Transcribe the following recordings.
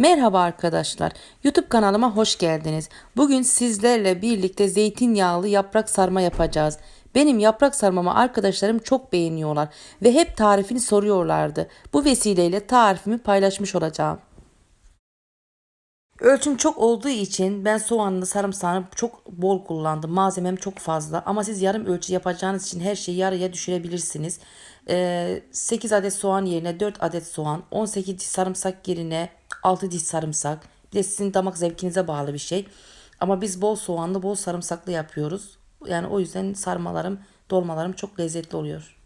Merhaba arkadaşlar. YouTube kanalıma hoş geldiniz. Bugün sizlerle birlikte zeytinyağlı yaprak sarma yapacağız. Benim yaprak sarmamı arkadaşlarım çok beğeniyorlar ve hep tarifini soruyorlardı. Bu vesileyle tarifimi paylaşmış olacağım. Ölçüm çok olduğu için ben soğanlı sarımsağını çok bol kullandım. Malzemem çok fazla ama siz yarım ölçü yapacağınız için her şeyi yarıya düşürebilirsiniz. Ee, 8 adet soğan yerine 4 adet soğan, 18 diş sarımsak yerine 6 diş sarımsak. Bir de sizin damak zevkinize bağlı bir şey. Ama biz bol soğanlı, bol sarımsaklı yapıyoruz. Yani o yüzden sarmalarım, dolmalarım çok lezzetli oluyor.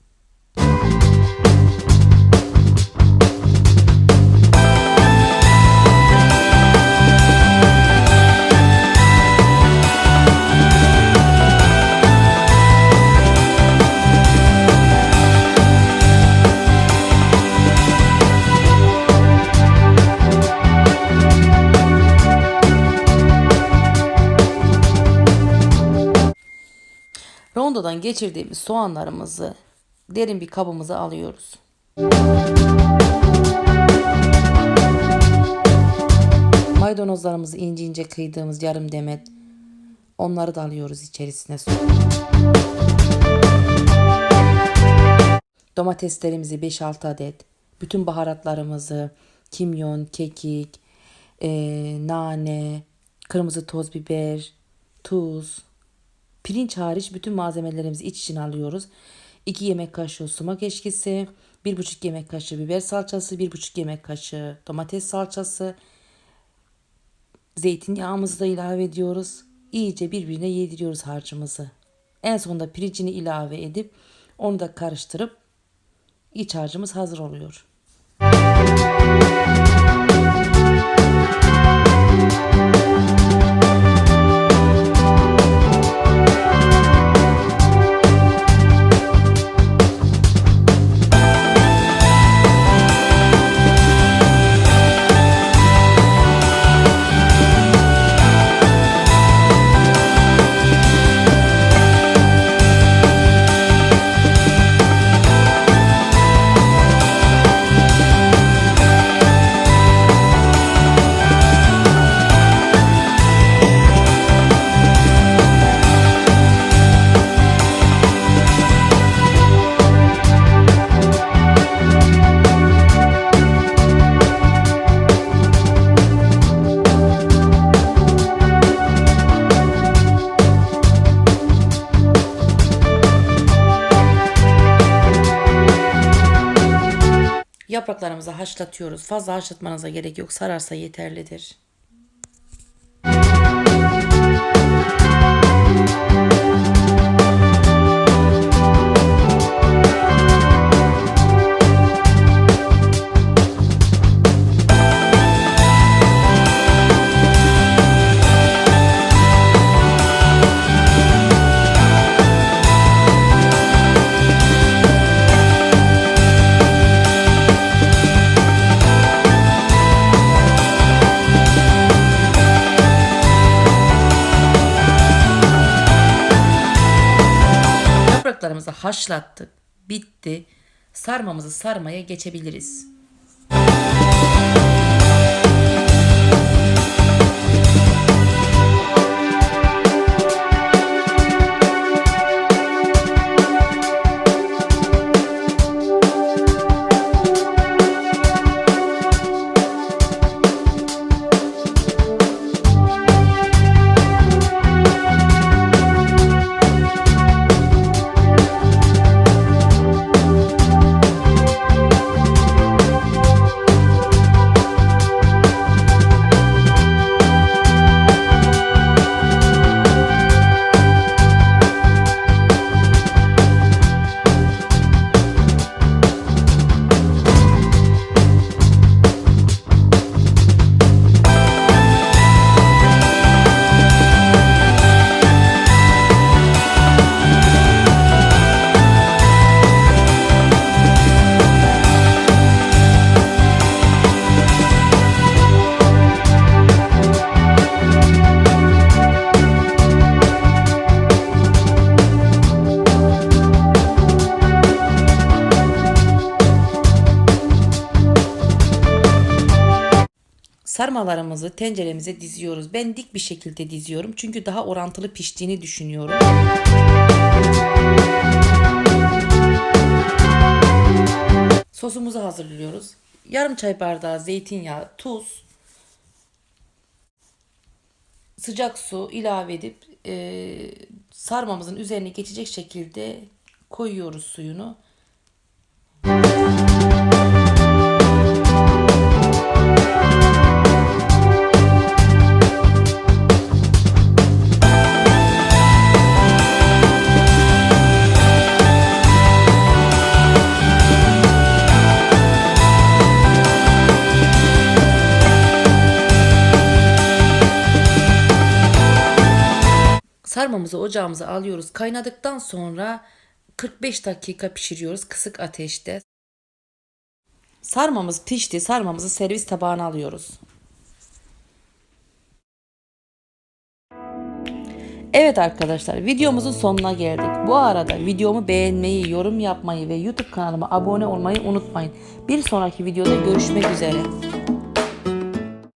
Rondodan geçirdiğimiz soğanlarımızı derin bir kabımıza alıyoruz. Maydanozlarımızı ince ince kıydığımız yarım demet onları da alıyoruz içerisine. Domateslerimizi 5-6 adet, bütün baharatlarımızı, kimyon, kekik, eee, nane, kırmızı toz biber, tuz, Pirinç hariç bütün malzemelerimizi iç içine alıyoruz. 2 yemek kaşığı sumak eşkisi, 1,5 yemek kaşığı biber salçası, 1,5 yemek kaşığı domates salçası, zeytinyağımızı da ilave ediyoruz. İyice birbirine yediriyoruz harcımızı. En sonunda pirincini ilave edip onu da karıştırıp iç harcımız hazır oluyor. Yapraklarımızı haşlatıyoruz. Fazla haşlatmanıza gerek yok. Sararsa yeterlidir. Yapraklarımızı haşlattık. Bitti. Sarmamızı sarmaya geçebiliriz. Sarmalarımızı tenceremize diziyoruz. Ben dik bir şekilde diziyorum. Çünkü daha orantılı piştiğini düşünüyorum. Sosumuzu hazırlıyoruz. Yarım çay bardağı zeytinyağı, tuz, sıcak su ilave edip e, sarmamızın üzerine geçecek şekilde koyuyoruz suyunu. Sarmamızı ocağımıza alıyoruz. Kaynadıktan sonra 45 dakika pişiriyoruz kısık ateşte. Sarmamız pişti. Sarmamızı servis tabağına alıyoruz. Evet arkadaşlar videomuzun sonuna geldik. Bu arada videomu beğenmeyi, yorum yapmayı ve YouTube kanalıma abone olmayı unutmayın. Bir sonraki videoda görüşmek üzere.